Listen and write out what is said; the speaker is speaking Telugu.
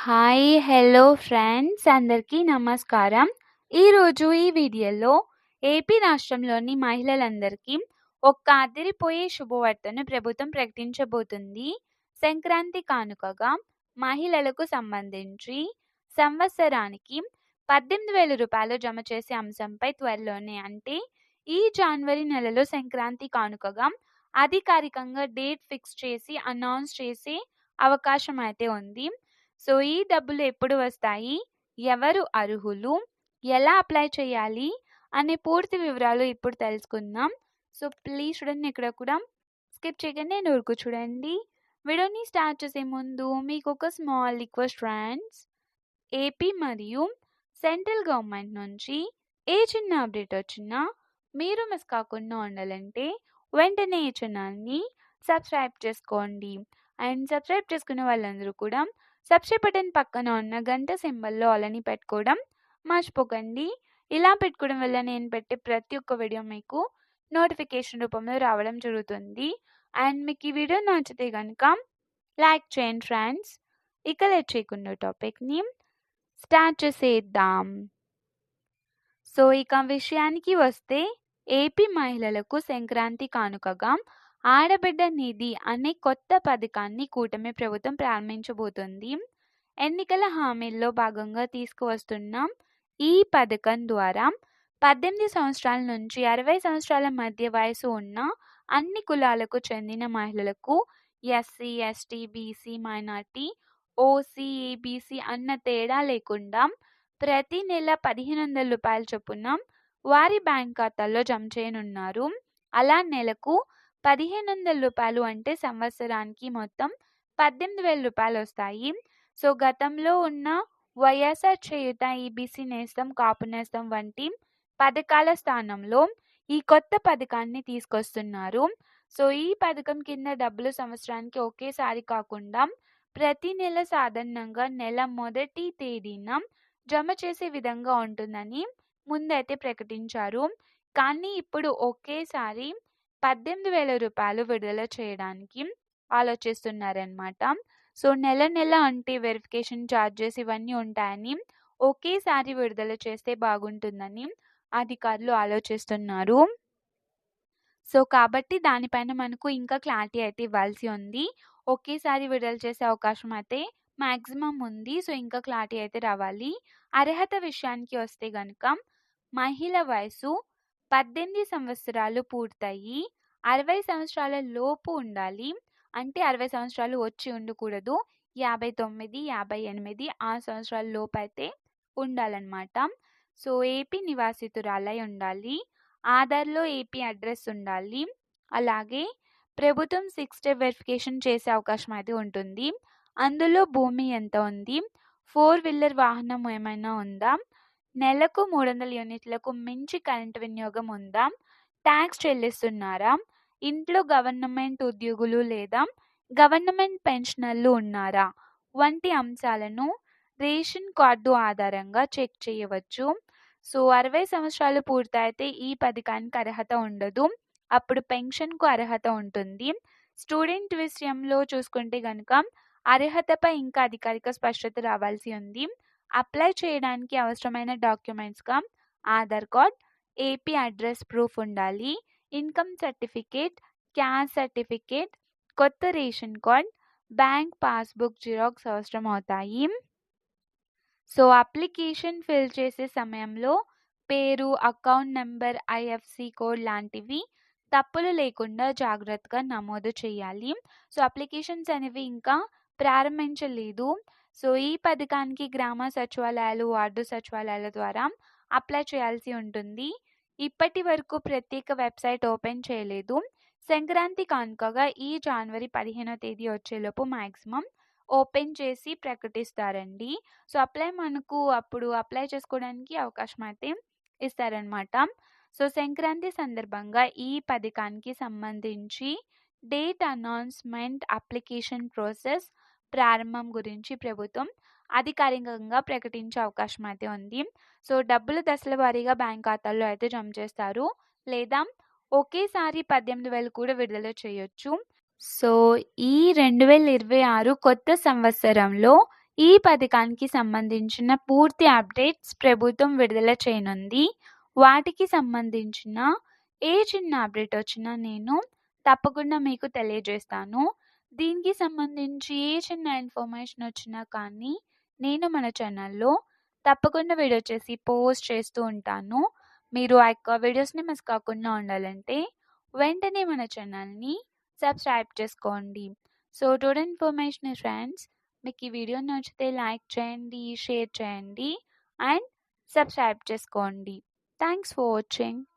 హాయ్! హలో ఫ్రెండ్స్ అందరికీ నమస్కారం. ఈరోజు ఈ వీడియోలో ఏపీ రాష్ట్రంలోని మహిళలందరికీ ఒక్క అదిరిపోయే శుభవార్తను ప్రభుత్వం ప్రకటించబోతుంది. సంక్రాంతి కానుకగా మహిళలకు సంబంధించి సంవత్సరానికి పద్దెనిమిది వేల రూపాయలు జమ చేసే అంశంపై త్వరలోనే అంటే ఈ జనవరి నెలలో సంక్రాంతి కానుకగా అధికారికంగా డేట్ ఫిక్స్ చేసి అనౌన్స్ చేసే అవకాశం అయితే ఉంది. సో, ఈ డబ్బులు ఎప్పుడు వస్తాయి? ఎవరు అర్హులు? ఎలా అప్లై చేయాలి? అనే పూర్తి వివరాలు ఇప్పుడు తెలుసుకుందాం. సో, ప్లీజ్ చూడండి ఇక్కడ కూడా స్కిప్ చేయకండి నేను ఊరుకు చూడండి. వీడియోని స్టార్ట్ చేసే ముందు మీకు ఒక స్మాల్ రిక్వెస్ట్ ఫ్రెండ్స్. ఏపీ మరియు సెంట్రల్ గవర్నమెంట్ నుంచి ఏ చిన్న అప్డేట్ వచ్చినా మీరు మిస్ కాకుండా ఉండాలంటే వెంటనే ఈ ఛానల్‌ని సబ్స్క్రైబ్ చేసుకోండి. అండ్ సబ్స్క్రైబ్ చేసుకునే వాళ్ళందరూ కూడా సబ్స్క్రైబ్ బటన్ పక్కన ఉన్న గంట సింబల్‌లో అలని పెట్టుకోవడం మర్చిపోకండి. ఇలా పెట్టుకోవడం వల్ల నేను పెట్టే ప్రతి ఒక్క వీడియో మీకు నోటిఫికేషన్ రూపంలో రావడం జరుగుతుంది. అండ్ మీకు ఈ వీడియో నచ్చితే కనుక లైక్ చేయండి ఫ్రెండ్స్. ఇక లేట్ చేయకుండా టాపిక్‌ని స్టార్ట్ చేసేద్దాం. సో, ఇక విషయానికి వస్తే ఏపీ మహిళలకు సంక్రాంతి కానుకగా ఆడబిడ్డ నిధి అనే కొత్త పథకాన్ని కూటమి ప్రభుత్వం ప్రారంభించబోతోంది. ఎన్నికల హామీల్లో భాగంగా తీసుకువస్తున్న ఈ పథకం ద్వారా 18 సంవత్సరాల నుంచి 60 సంవత్సరాల మధ్య వయసు ఉన్న అన్ని కులాలకు చెందిన మహిళలకు SC, ST, BC, minority, OC, EBC అన్న తేడా లేకుండా ప్రతి నెల పదిహేను వందల రూపాయలు చొప్పున వారి బ్యాంక్ ఖాతాల్లో జమ చేయనున్నారు. అలా నెలకు పదిహేను వందల రూపాయలు అంటే సంవత్సరానికి మొత్తం పద్దెనిమిది వేల రూపాయలు వస్తాయి. సో, గతంలో ఉన్న వైఎస్ఆర్ చేయుత ఈబీసీ నేస్తం, కాపు నేస్తం వంటి పథకాల స్థానంలో ఈ కొత్త పథకాన్ని తీసుకొస్తున్నారు. సో, ఈ పథకం కింద డబ్బులు సంవత్సరానికి ఒకేసారి కాకుండా ప్రతి నెల సాధారణంగా నెల మొదటి తేదీన జమ చేసే విధంగా ఉంటుందని ముందైతే ప్రకటించారు. కానీ ఇప్పుడు ఒకేసారి పద్దెనిమిది వేల రూపాయలు విడుదల చేయడానికి ఆలోచిస్తున్నారన్నమాట. సో, నెల నెల అంటే వెరిఫికేషన్ ఛార్జెస్ ఇవన్నీ ఉంటాయని ఒకేసారి విడుదల చేస్తే బాగుంటుందని అధికారులు ఆలోచిస్తున్నారు. సో, కాబట్టి దానిపైన మనకు ఇంకా క్లారిటీ అయితే ఇవ్వాల్సి ఉంది. ఒకేసారి విడుదల చేసే అవకాశం అయితే మ్యాక్సిమం ఉంది. సో, ఇంకా క్లారిటీ అయితే రావాలి. అర్హత విషయానికి వస్తే గనుక మహిళ వయసు 18 సంవత్సరాలు పూర్తయి 60 సంవత్సరాల లోపు ఉండాలి. అంటే 60 సంవత్సరాలు వచ్చి ఉండకూడదు. 59, 58 ఆ సంవత్సరాల లోపైతే ఉండాలన్నమాట. సో, ఏపీ నివాసితురాలై ఉండాలి. ఆధార్‌లో ఏపీ అడ్రస్ ఉండాలి. అలాగే ప్రభుత్వం సిక్స్ స్టెప్ వెరిఫికేషన్ చేసే అవకాశం అయితే ఉంటుంది. అందులో భూమి ఎంత ఉంది? ఫోర్ వీలర్ వాహనం ఏమైనా ఉందా? నెలకు 300 యూనిట్లకు మించి కరెంటు వినియోగం ఉందా? ట్యాక్స్ చెల్లిస్తున్నారా? ఇంట్లో గవర్నమెంట్ ఉద్యోగులు లేదా గవర్నమెంట్ పెన్షనర్లు ఉన్నారా? వంటి అంశాలను రేషన్ కార్డు ఆధారంగా చెక్ చేయవచ్చు. సో, 60 సంవత్సరాలు పూర్తయితే ఈ పథకానికి అర్హత ఉండదు. అప్పుడు పెన్షన్‌కు అర్హత ఉంటుంది. స్టూడెంట్ విషయంలో చూసుకుంటే కనుక అర్హతపై ఇంకా అధికారిక స్పష్టత రావాల్సి ఉంది. అప్లై చేయడానికి అవసరమైన డాక్యుమెంట్స్‌గా Aadhaar card, AP address proof ఉండాలి. ఇన్కమ్ సర్టిఫికేట్, క్యాస్ట్ సర్టిఫికేట్, కొత్త ration card, bank passbook xerox అవసరం అవుతాయి. సో, అప్లికేషన్ ఫిల్ చేసే సమయంలో పేరు, అకౌంట్ నెంబర్ ఐఎఫ్‌సి కోడ్ లాంటివి తప్పులు లేకుండా జాగ్రత్తగా నమోదు చేయాలి. సో, అప్లికేషన్స్ అనేవి ఇంకా ప్రారంభించలేదు. సో, ఈ పథకానికి గ్రామ సచివాలయాలు, వార్డు సచివాలయాల ద్వారా అప్లై చేయాల్సి ఉంటుంది. ఇప్పటి వరకు ప్రత్యేక వెబ్‌సైట్ ఓపెన్ చేయలేదు. సంక్రాంతి కానుకగా ఈ జనవరి 15వ తేదీ వచ్చేలోపు మాక్సిమం ఓపెన్ చేసి ప్రకటిస్తారండి. సో, అప్లై మనకు అప్పుడు అప్లై చేసుకోవడానికి అవకాశం అయితే ఇస్తారన్నమాట. సో, సంక్రాంతి సందర్భంగా ఈ పథకానికి సంబంధించి డేట్ అనౌన్స్‌మెంట్, అప్లికేషన్ ప్రాసెస్ ప్రారంభం గురించి ప్రభుత్వం అధికారికంగా ప్రకటించే అవకాశం అయితే ఉంది. సో, డబ్బులు దశల వారీగా బ్యాంక్ ఖాతాల్లో అయితే జమ చేస్తారు. లేదా ఒకేసారి 18,000 కూడా విడుదల చేయొచ్చు. సో, ఈ 2026 కొత్త సంవత్సరంలో ఈ పథకానికి సంబంధించిన పూర్తి అప్డేట్స్ ప్రభుత్వం విడుదల చేయనుంది. వాటికి సంబంధించిన ఏ చిన్న అప్డేట్ వచ్చినా నేను తప్పకుండా మీకు తెలియజేస్తాను. దీనికి సంబంధించి ఏ చిన్న ఇన్ఫర్మేషన్ వచ్చినా కానీ నేను మన ఛానల్‌లో తప్పకుండా వీడియో చేసి పోస్ట్ చేస్తూ ఉంటాను. మీరు ఆ యొక్క వీడియోస్‌ని మిస్ కాకుండా ఉండాలంటే వెంటనే మన ఛానల్‌ని సబ్స్క్రైబ్ చేసుకోండి. సో టుడే ఇన్ఫర్మేషన్ ఫ్రెండ్స్ మీకు ఈ వీడియో నచ్చితే లైక్ చేయండి, షేర్ చేయండి అండ్ సబ్స్క్రైబ్ చేసుకోండి. Thanks for watching.